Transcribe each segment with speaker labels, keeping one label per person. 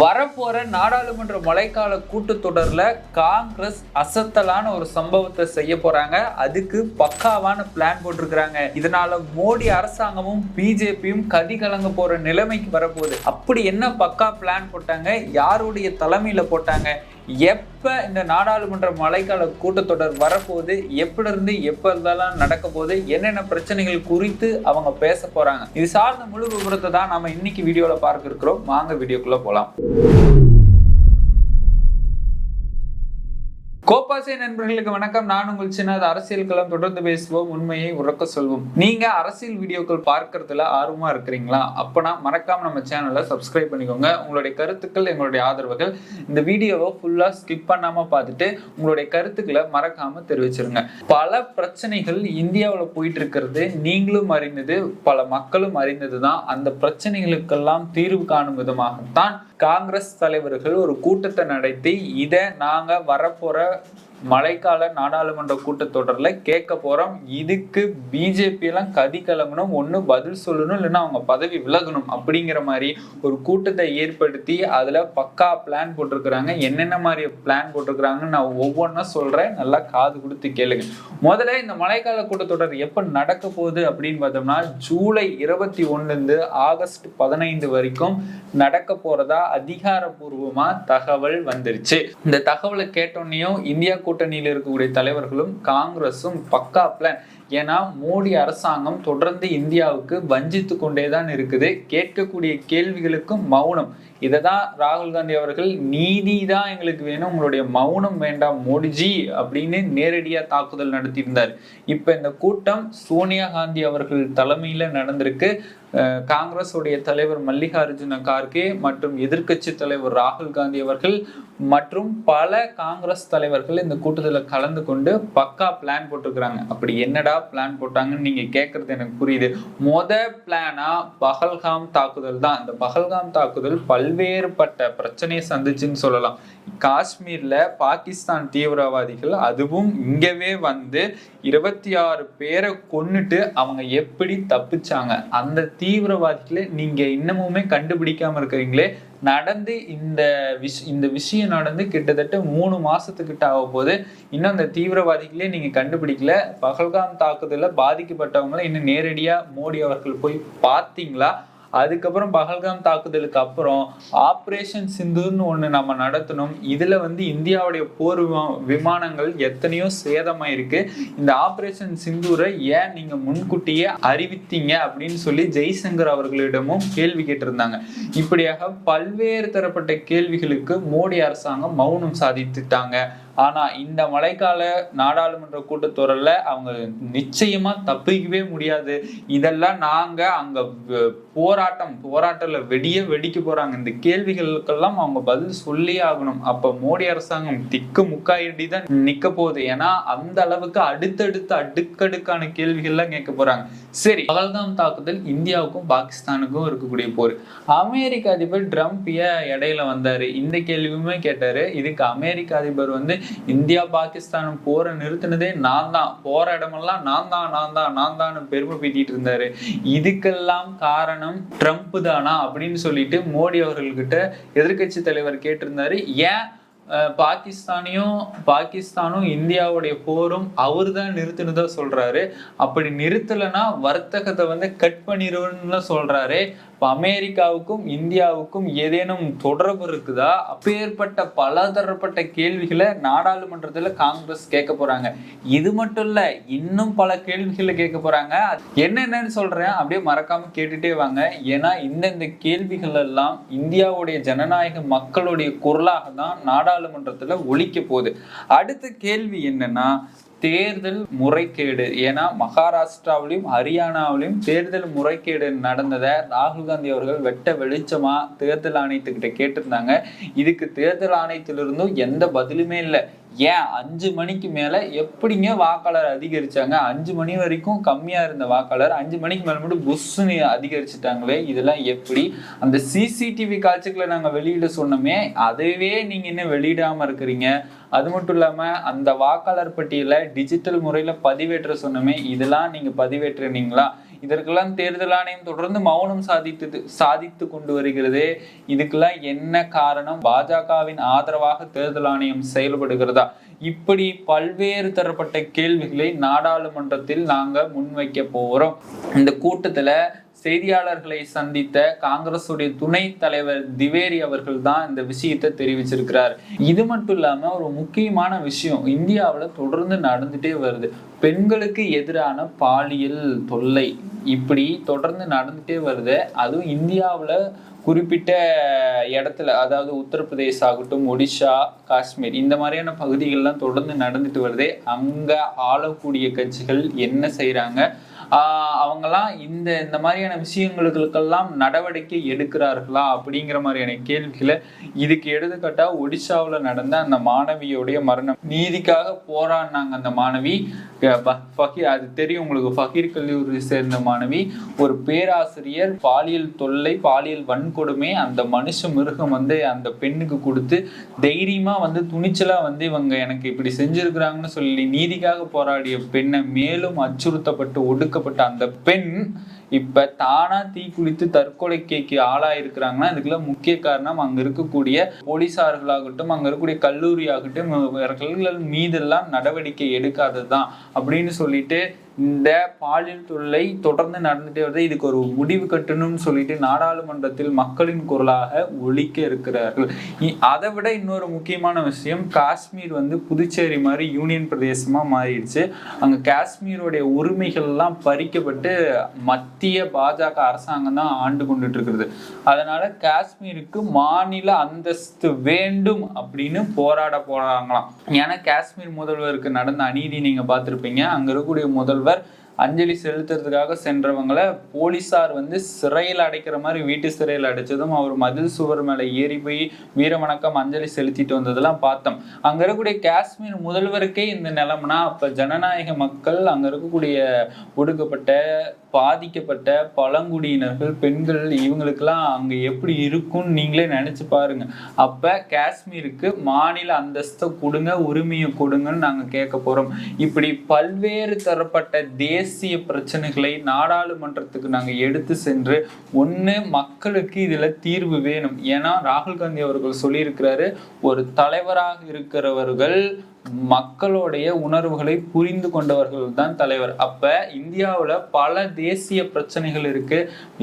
Speaker 1: வரப்போற நாடாளுமன்ற மழைக்கால கூட்டத்தொடர்ல காங்கிரஸ் அசத்தலான ஒரு சம்பவத்தை செய்ய போறாங்க. அதுக்கு பக்காவான பிளான் போட்டிருக்கிறாங்க. இதனால மோடி அரசாங்கமும் பிஜேபியும் கதி கலங்க போற நிலைமைக்கு வரப்போகுது. அப்படி என்ன பக்கா பிளான் போட்டாங்க? யாருடைய தலைமையில போட்டாங்க? எப்ப இந்த நாடாளுமன்ற மழைக்கால கூட்டத்தொடர் வரப்போகுது எப்படி இருந்து எப்ப இருந்தாலும் நடக்க போகுது என்னென்ன பிரச்சனைகள் குறித்து அவங்க பேச போறாங்க. இது சார்ந்த முழு விவரத்தை தான் நம்ம இன்னைக்கு வீடியோல பார்க்க இருக்கிறோம். வாங்க வீடியோக்குள்ள போகலாம் கோபாசை நண்பர்களுக்கு வணக்கம். நான் உங்கள் சின்னது அரசியல் களம் தொடர்ந்து பேசுவோம். உண்மையை உறக்க சொல்வோம். நீங்க அரசியல் வீடியோக்கள் பார்க்கறதுல ஆர்வமா இருக்கிறீங்களா? அப்பனா மறக்காம நம்ம சேனலை சப்ஸ்கிரைப் பண்ணிக்கோங்க. உங்களுடைய கருத்துக்கள் எங்களுடைய ஆதரவுகள் இந்த வீடியோவை ஃபுல்லா ஸ்கிப் பண்ணாம பார்த்துட்டு உங்களுடைய கருத்துக்களை மறக்காம தெரிவிச்சிருங்க. பல பிரச்சனைகள் இந்தியாவில் போயிட்டு இருக்கிறது நீங்களும் அறிந்தது பல மக்களும் அறிந்தது தான் அந்த பிரச்சனைகளுக்கெல்லாம் தீர்வு காணும் விதமாகத்தான் காங்கிரஸ் தலைவர்கள் ஒரு கூட்டத்தை நடத்தி இதை நாங்க வரப்போற மழைக்கால நாடாளுமன்ற கூட்டத்தொடர்ல கேட்க போறோம். இதுக்கு பிஜேபி எல்லாம் கதி கிளம்பணும் ஒண்ணு பதில் சொல்லணும் இல்லைன்னா அவங்க பதவி விலகணும் அப்படிங்கிற மாதிரி ஒரு கூட்டத்தை ஏற்படுத்தி அதுல பக்கா பிளான் போட்டிருக்கிறாங்க. என்னென்ன மாதிரி பிளான் போட்டிருக்கிறாங்கன்னு நான் ஒவ்வொன்றா சொல்றேன். நல்லா காது கொடுத்து கேளுங்க. முதல்ல இந்த மழைக்கால கூட்டத்தொடர் எப்ப நடக்க போகுது அப்படின்னு பார்த்தோம்னா ஜூலை இருபத்தி ஒன்றுலேருந்து ஆகஸ்ட் பதினைந்து வரைக்கும் நடக்க போறதா அதிகாரப்பூர்வமாக தகவல் வந்துருச்சு. இந்த தகவலை கேட்டோன்னையும் இந்தியா கூட்டணியில் இருக்கக்கூடிய தலைவர்களும் காங்கிரஸும் பக்கா பிளான் ஏன்னா மோடி அரசாங்கம் தொடர்ந்து இந்தியாவுக்கு வஞ்சித்து கொண்டே தான் இருக்குது. கேட்கக்கூடிய கேள்விகளுக்கும் மௌனம். இதை தான் ராகுல் காந்தி அவர்கள் நீதி தான் எங்களுக்கு வேணும் உங்களுடைய மௌனம் வேண்டாம் மோடிஜி அப்படின்னு நேரடியாக தாக்குதல் நடத்தியிருந்தார். இப்போ இந்த கூட்டம் சோனியா காந்தி அவர்கள் தலைமையில் நடந்திருக்கு. காங்கிரஸுடைய தலைவர் மல்லிகார்ஜுன கார்கே மற்றும் எதிர்க்கட்சி தலைவர் ராகுல் காந்தி அவர்கள் மற்றும் பல காங்கிரஸ் தலைவர்கள் இந்த கூட்டத்தில் கலந்து கொண்டு பக்கா பிளான் போட்டிருக்கிறாங்க. அப்படி என்னடா பிளான் போட்டாங்கன்னு நீங்க கேட்கறது எனக்கு புரியுது. மொத பிளானா பகல்காம் தாக்குதல் தான். இந்த பகல்காம் தாக்குதல் பல்வேறுபட்ட பிரச்சனையை சந்திச்சுன்னு சொல்லலாம். காஷ்மீர்ல பாகிஸ்தான் தீவிரவாதிகள் அதுவும் இங்கவே வந்து இருபத்தி ஆறு பேரை கொன்னுட்டு அவங்க எப்படி தப்பிச்சாங்க? அந்த தீவிரவாதிகளை நீங்க இன்னமுமே கண்டுபிடிக்காம இருக்கிறீங்களே? நடந்து இந்த விஷ் இந்த விஷயம் நடந்து கிட்டத்தட்ட மூணு மாசத்துக்கிட்ட ஆக போது இன்னும் அந்த தீவிரவாதிகளே நீங்க கண்டுபிடிக்கல. பகல்காம் தாக்குதல பாதிக்கப்பட்டவங்களை இன்னும் நேரடியா மோடி அவர்கள் போய் பார்த்தீங்களா? அதுக்கப்புறம் பகல்காம் தாக்குதலுக்கு அப்புறம் ஆப்ரேஷன் சிந்துன்னு ஒன்று நம்ம நடத்தணும். இதில் வந்து இந்தியாவுடைய போர் விமானங்கள் எத்தனையோ சேதமாயிருக்கு. இந்த ஆப்ரேஷன் சிந்தூரை ஏன் நீங்கள் முன்கூட்டியே அறிவித்தீங்க அப்படின்னு சொல்லி ஜெய்சங்கர் அவர்களிடமும் கேள்வி கேட்டிருந்தாங்க. இப்படியாக பல்வேறு தரப்பட்ட கேள்விகளுக்கு மோடி அரசாங்கம் மௌனம் சாதித்துட்டாங்க. ஆனா இந்த மழைக்கால நாடாளுமன்ற கூட்டத்தொடரில் அவங்க நிச்சயமா தப்பிக்கவே முடியாது. இதெல்லாம் நாங்க அங்க போராட்டம் போராட்டத்துல வெடிய வெடிக்க போறாங்க. இந்த கேள்விகளுக்கெல்லாம் அவங்க பதில் சொல்லி ஆகணும். அப்ப மோடி அரசாங்கம் திக்கு முக்காயிடி தான் நிக்க போகுது. ஏன்னா அந்த அளவுக்கு அடுத்தடுத்து அடுக்கடுக்கான கேள்விகள்லாம் கேட்க போறாங்க. சரி பகல்காம் தாக்குதல் இந்தியாவுக்கும் பாகிஸ்தானுக்கும் இருக்கக்கூடிய போர். அமெரிக்க அதிபர் ட்ரம்ப் ஏன் இடையில வந்தாரு? இந்த கேள்வியுமே கேட்டாரு. இதுக்கு அமெரிக்க அதிபர் வந்து இந்தியா பாகிஸ்தான் போரை நிறுத்தினதே நான் தான். போற இடமெல்லாம் நான் தான் நான் தான் நான் தான் பெருமை பீட்டிட்டு இருந்தாரு. இதுக்கெல்லாம் காரணம் ட்ரம்ப் தானா அப்படின்னு சொல்லிட்டு மோடி அவர்கள்கிட்ட எதிர்கட்சி தலைவர் கேட்டிருந்தாரு. ஏன் பாகிஸ்தானையும் பாகிஸ்தானும் இந்தியாவுடைய போரும் அவர் தான் நிறுத்தினதா சொல்றாரு. அப்படி நிறுத்தலைன்னா வர்த்தகத்தை வந்து கட் பண்ணிடுவோம்னு சொல்றாரு. இப்போ அமெரிக்காவுக்கும் இந்தியாவுக்கும் ஏதேனும் தொடர்பு இருக்குதா? அப்பேற்பட்ட பலதரப்பட்ட கேள்விகளை நாடாளுமன்றத்தில் காங்கிரஸ் கேட்க போறாங்க. இது மட்டும் இல்ல இன்னும் பல கேள்விகளை கேட்க போறாங்க. என்னென்னு சொல்றேன் அப்படியே மறக்காம கேட்டுட்டே வாங்க. ஏன்னா இந்தந்த கேள்விகள் எல்லாம் இந்தியாவுடைய ஜனநாயக மக்களுடைய குரலாக தான் நாடாளுமன்றத்துல ஒழிக்க போகுது. அடுத்த கேள்வி என்னன்னா தேர்தல் முறைகேடு. ஏன்னா மகாராஷ்டிராவிலையும் ஹரியானாவிலையும் தேர்தல் முறைகேடு நடந்ததை ராகுல் காந்தி அவர்கள் வெட்ட வெளிச்சமா தேர்தல் ஆணையத்துக்கிட்ட கேட்டிருந்தாங்க. இதுக்கு தேர்தல் ஆணையத்திலிருந்தும் எந்த பதிலுமே இல்லை. ஏன் அஞ்சு மணிக்கு மேல எப்படிங்க வாக்காளர் அதிகரிச்சாங்க? அஞ்சு மணி வரைக்கும் கம்மியா இருந்த வாக்காளர் அஞ்சு மணிக்கு மேல மட்டும் புஷ்னு அதிகரிச்சுட்டாங்களே இதெல்லாம் எப்படி? அந்த சிசிடிவி காட்சிகளை நாங்க வெளியிட சொன்னோமே அதுவே நீங்க இன்னும் வெளியிடாம இருக்கிறீங்க. அது மட்டும் இல்லாம அந்த வாக்காளர் பட்டியலை டிஜிட்டல் முறையில பதிவேற்ற சொன்னோமே இதெல்லாம் நீங்க பதிவேற்றுனீங்களா இதற்கெல்லாம் தேர்தல் ஆணையம் தொடர்ந்து மௌனம் சாதித்து சாதித்து கொண்டு வருகிறது. இதுக்கெல்லாம் என்ன காரணம்? பாஜகவின் ஆதரவாக தேர்தல் ஆணையம் செயல்படுகிறதா? இப்படி பல்வேறு தரப்பட்ட கேள்விகளை நாடாளுமன்றத்தில் நாங்க முன்வைக்க போறோம் இந்த கூட்டத்துல செய்தியாளர்களை சந்தித்த காங்கிரசுடைய துணை தலைவர் திவேரி அவர்கள் தான் இந்த விஷயத்தை தெரிவிச்சிருக்கிறார். இது மட்டும் இல்லாம ஒரு முக்கியமான விஷயம் இந்தியாவில் தொடர்ந்து நடந்துட்டே வருது. பெண்களுக்கு எதிரான பாலியல் தொல்லை இப்படி தொடர்ந்து நடந்துட்டே வருது. அதுவும் இந்தியாவில் குறிப்பிட்ட இடத்துல அதாவது உத்தரப்பிரதேச ஆகட்டும் ஒடிஷா காஷ்மீர் இந்த மாதிரியான பகுதிகள்லாம் தொடர்ந்து நடந்துட்டு வருது. அங்கே ஆளக்கூடிய கட்சிகள் என்ன செய்கிறாங்க அவங்கெல்லாம் இந்த இந்த மாதிரியான விஷயங்களுக்கெல்லாம் நடவடிக்கை எடுக்கிறார்களா அப்படிங்கிற மாதிரியான கேள்விகளை இதுக்கு எடுத்துக்கட்டா ஒடிசாவில் நடந்த அந்த மாணவியோடைய மரணம். நீதிக்காக போராடினாங்க அந்த மாணவி. ஃபகீர் அது தெரியும் உங்களுக்கு. ஃபகீர் கல்லூரி சேர்ந்த மாணவி ஒரு பேராசிரியர் பாலியல் தொல்லை பாலியல் வன்கொடுமை அந்த மனுஷ மிருகம் வந்து அந்த பெண்ணுக்கு கொடுத்து தைரியமா வந்து துணிச்சலா வந்து இவங்க எனக்கு இப்படி செஞ்சிருக்கிறாங்கன்னு சொல்லி நீதிக்காக போராடிய பெண்ணை மேலும் அச்சுறுத்தப்பட்டு ஒடுக்கப்பட்ட அந்த பெண் இப்ப தானா தீ குளித்து தற்கொலைக்கு ஆளாயிருக்கிறாங்கன்னா இதுக்கெல்லாம் முக்கிய காரணம் அங்க இருக்கக்கூடிய போலீசார்களாகட்டும் அங்க இருக்கக்கூடிய கல்லூரி ஆகட்டும் இவர்கள் மீதெல்லாம் நடவடிக்கை எடுக்காததுதான் அப்படின்னு சொல்லிட்டு இந்த பாலியல் தொல்லை தொடர்ந்து நடந்துட்டே வருது. இதுக்கு ஒரு முடிவு கட்டணும்னு சொல்லிட்டு நாடாளுமன்றத்தில் மக்களின் குரலாக ஒழிக்க இருக்கிறார்கள். அதை விட இன்னொரு முக்கியமான விஷயம் காஷ்மீர் வந்து புதுச்சேரி மாதிரி யூனியன் பிரதேசமா மாறிடுச்சு. அங்க காஷ்மீருடைய உரிமைகள்லாம் பறிக்கப்பட்டு மத்திய பாஜக அரசாங்கம் தான் ஆண்டு கொண்டுட்டு இருக்கிறது அதனால காஷ்மீருக்கு மாநில அந்தஸ்து வேண்டும் அப்படின்னு போராட போறாங்களாம். ஏன்னா காஷ்மீர் முதல்வருக்கு நடந்த அநீதி நீங்க பார்த்துருப்பீங்க. அங்க இருக்கக்கூடிய முதல்வர் முதல்வர் அஞ்சலி செலுத்துறதுக்காக சென்றவங்களை போலீஸார் வந்து சிறையில் அடைக்கிற மாதிரி வீட்டு சிறையில் அடைச்சதும் அவர் மதில் சுவர் மேலே ஏறி போய் வீரவணக்கம் அஞ்சலி செலுத்திட்டு வந்ததெல்லாம் பார்த்தோம். அங்கே இருக்கக்கூடிய காஷ்மீர் முதல்வருக்கே இந்த நிலம்னா அப்போ ஜனநாயக மக்கள் அங்கே இருக்கக்கூடிய ஒடுக்கப்பட்ட பாதிக்கப்பட்ட பழங்குடியினர்கள் பெண்கள் இவங்களுக்கெல்லாம் அங்கே எப்படி இருக்கும்னு நீங்களே நினச்சி பாருங்க. அப்போ காஷ்மீருக்கு மாநில அந்தஸ்தை கொடுங்க உரிமையை கொடுங்கன்னு நாங்கள் கேட்க போகிறோம் இப்படி பல்வேறு தரப்பட்ட தேசிய பிரச்சனைகளை நாடாளுமன்றத்துக்கு நாங்கள் எடுத்து சென்று ஒன்று மக்களுக்கு இதில் தீர்வு வேணும். ஏன்னா ராகுல் காந்தி அவர்கள் சொல்லியிருக்கிறாரு ஒரு தலைவராக இருக்கிறவர்கள் மக்களுடைய உணர்வுகளை புரிந்து கொண்டவர்கள் தான் தலைவர். அப்ப இந்தியாவில் பல தேசிய பிரச்சனைகள் இருக்கு.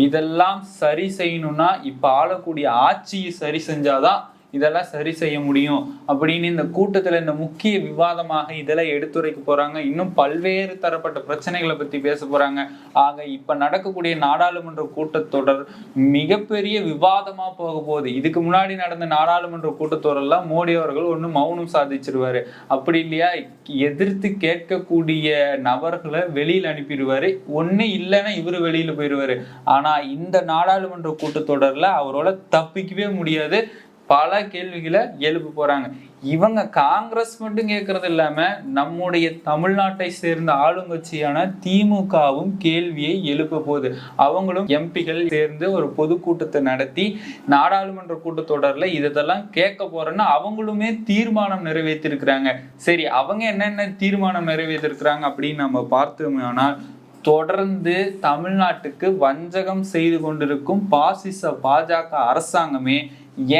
Speaker 1: இதெல்லாம் சரி செய்யணும்னா இப்ப ஆளக்கூடிய ஆட்சியை சரி செஞ்சாதான் இதெல்லாம் சரி செய்ய முடியும் அப்படின்னு இந்த கூட்டத்துல இந்த முக்கிய விவாதமாக இதெல்லாம் எடுத்துரைக்க போறாங்க. இன்னும் பல்வேறு தரப்பட்ட பிரச்சனைகளை பத்தி பேச போறாங்க. ஆக இப்ப நடக்கக்கூடிய நாடாளுமன்ற கூட்டத்தொடர் மிகப்பெரிய விவாதமா போக போகுது. இதுக்கு முன்னாடி நடந்த நாடாளுமன்ற கூட்டத்தொடரெல்லாம் மோடி அவர்கள் ஒன்று மௌனம் சாதிச்சிருவாரு. அப்படி இல்லையா? எதிர்த்து கேட்கக்கூடிய நபர்களை வெளியில் அனுப்பிடுவாரு. ஒண்ணு இல்லைன்னா இவரு வெளியில போயிடுவாரு. ஆனா இந்த நாடாளுமன்ற கூட்டத்தொடர்ல அவரோட தப்பிக்கவே முடியாது. பல கேள்விகளை எழுப்ப போறாங்க. இவங்க காங்கிரஸ் மட்டும் கேட்கறது இல்லாம நம்முடைய தமிழ்நாட்டை சேர்ந்த ஆளுங்கட்சியான திமுகவும் கேள்வியை எழுப்ப போகுது. அவங்களும் எம்பிகள் சேர்ந்து ஒரு பொதுக்கூட்டத்தை நடத்தி நாடாளுமன்ற கூட்டத்தொடரில் இதெல்லாம் கேட்க போறேன்னு அவங்களுமே தீர்மானம் நிறைவேற்றிருக்கிறாங்க. சரி அவங்க என்னென்ன தீர்மானம் நிறைவேற்றிருக்கிறாங்க அப்படின்னு நம்ம பார்த்தோம்னால் தொடர்ந்து தமிழ்நாட்டுக்கு வஞ்சகம் செய்து கொண்டிருக்கும் பாசிச பாஜக அரசாங்கமே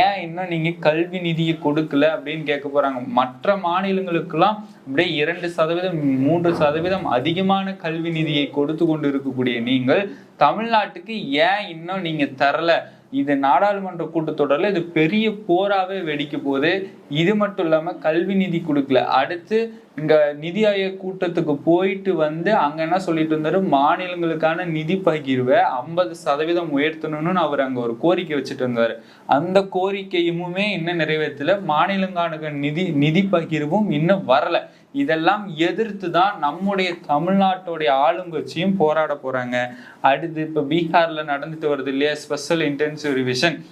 Speaker 1: ஏன் இன்னும் நீங்க கல்வி நிதியை கொடுக்கல அப்படின்னு கேட்க போறாங்க. மற்ற மாநிலங்களுக்கெல்லாம் அப்படியே இரண்டு சதவீதம் மூன்று சதவீதம் அதிகமான கல்வி நிதியை கொடுத்து கொண்டு இருக்கக்கூடிய நீங்கள் தமிழ்நாட்டுக்கு ஏன் இன்னும் நீங்க தரல? இது நாடாளுமன்ற கூட்டத்தொடரில் இது பெரிய போராகவே வெடிக்க போகுது. இது மட்டும் இல்லாமல் கல்வி நிதி கொடுக்கல. அடுத்து இங்கே நிதி ஆயோக் கூட்டத்துக்கு போயிட்டு வந்து அங்கே என்ன சொல்லிட்டு இருந்தாரு? மாநிலங்களுக்கான நிதி பகிர்வை ஐம்பது சதவீதம் உயர்த்தணும்னு அவர் அங்கே ஒரு கோரிக்கை வச்சுட்டு இருந்தார். அந்த கோரிக்கையுமே இன்னும் நிறைவேற்றல. மாநிலங்கான நிதி நிதி பகிர்வும் இன்னும் வரல. இதெல்லாம் எதிர்த்து தான் நம்முடைய தமிழ்நாட்டுடைய ஆளுங்கட்சியும் போராட போறாங்க. அடுத்து இப்ப பீகார்ல நடந்துட்டு வருது இல்லையா? ஸ்பெஷல் இன்டென்சிவ் ரிவிஷன்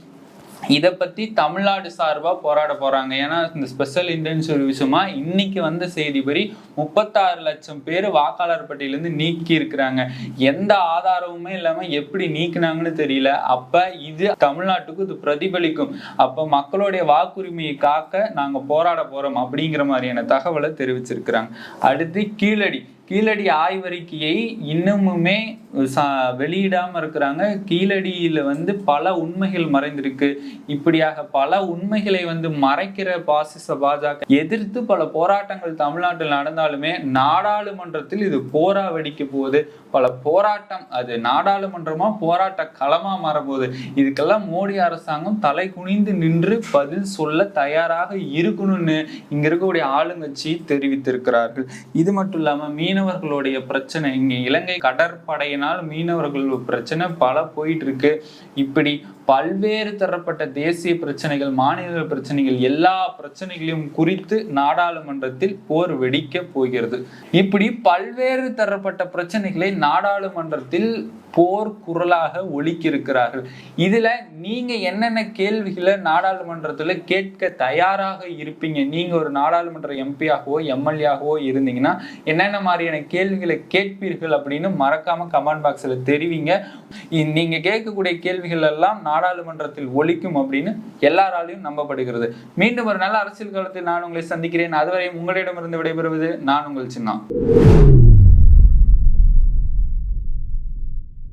Speaker 1: இதை பத்தி தமிழ்நாடு சார்பாக போராட போறாங்க. ஏன்னா இந்த ஸ்பெஷல் இன்டென்சிவ் விஷயமா இன்னைக்கு வந்த செய்திபடி முப்பத்தாறு லட்சம் பேர் வாக்காளர் பட்டியலேருந்து நீக்கி இருக்கிறாங்க. எந்த ஆதாரமுமே இல்லாமல் எப்படி நீக்கினாங்கன்னு தெரியல. அப்போ இது தமிழ்நாட்டுக்கு இது பிரதிபலிக்கும். அப்போ மக்களுடைய வாக்குரிமையை காக்க நாங்கள் போராட போகிறோம் அப்படிங்கிற மாதிரியான தகவலை தெரிவிச்சிருக்கிறாங்க. அடுத்து கீழடி. கீழடி ஆய்வறிக்கையை இன்னமுமே வெளியிடாம இருக்கிறாங்க. கீழடியில வந்து பல உண்மைகள் மறைந்திருக்கு. இப்படியாக பல உண்மைகளை வந்து மறைக்கிற பாசிச பாஜக எதிர்த்து பல போராட்டங்கள் தமிழ்நாட்டில் நடந்தாலுமே நாடாளுமன்றத்தில் இது போரா வெடிக்க போகுது. பல போராட்டம் அது நாடாளுமன்றமா போராட்ட களமா மாறப்போகுது. இதுக்கெல்லாம் மோடி அரசாங்கம் தலை குனிந்து நின்று பதில் சொல்ல தயாராக இருக்கணும்னு இங்க இருக்கக்கூடிய ஆளுங்கட்சி தெரிவித்திருக்கிறார்கள். இது மட்டும் இல்லாம மீனவர்களுடைய பிரச்சனை இங்கே இலங்கை கடற்படையினால் மீனவர்கள் பிரச்சனை பல போயிட்டு இருக்கு. இப்படி பல்வேறு தரப்பட்ட தேசிய பிரச்சனைகள் மாநில பிரச்சனைகள் எல்லா பிரச்சனைகளையும் குறித்து நாடாளுமன்றத்தில் போர் வெடிக்க போகிறது. இப்படி பல்வேறு தரப்பட்ட பிரச்சனைகளை நாடாளுமன்றத்தில் போர் குரலாக ஒழிக்கிருக்கிறார்கள் இதுல நீங்க என்னென்ன கேள்விகளை நாடாளுமன்றத்துல கேட்க தயாராக இருப்பீங்க? நீங்க ஒரு நாடாளுமன்ற எம்பியாகவோ எம்எல்ஏவோ இருந்தீங்கன்னா என்னென்ன மாதிரியான கேள்விகளை கேட்பீர்கள் அப்படின்னு மறக்காம கமெண்ட் பாக்ஸ்ல தெரிவிங்க. நீங்க கேட்கக்கூடிய கேள்விகள் எல்லாம் நாடாளுமன்றத்தில் ஒழிக்கும் அப்படின்னு எல்லாராலையும் நம்பப்படுகிறது. மீண்டும் ஒரு நல்ல அரசியல் காலத்தில் நான் உங்களை சந்திக்கிறேன். அதுவரை உங்களிடமிருந்து விடைபெறுவது நான் உங்கள் சின்ன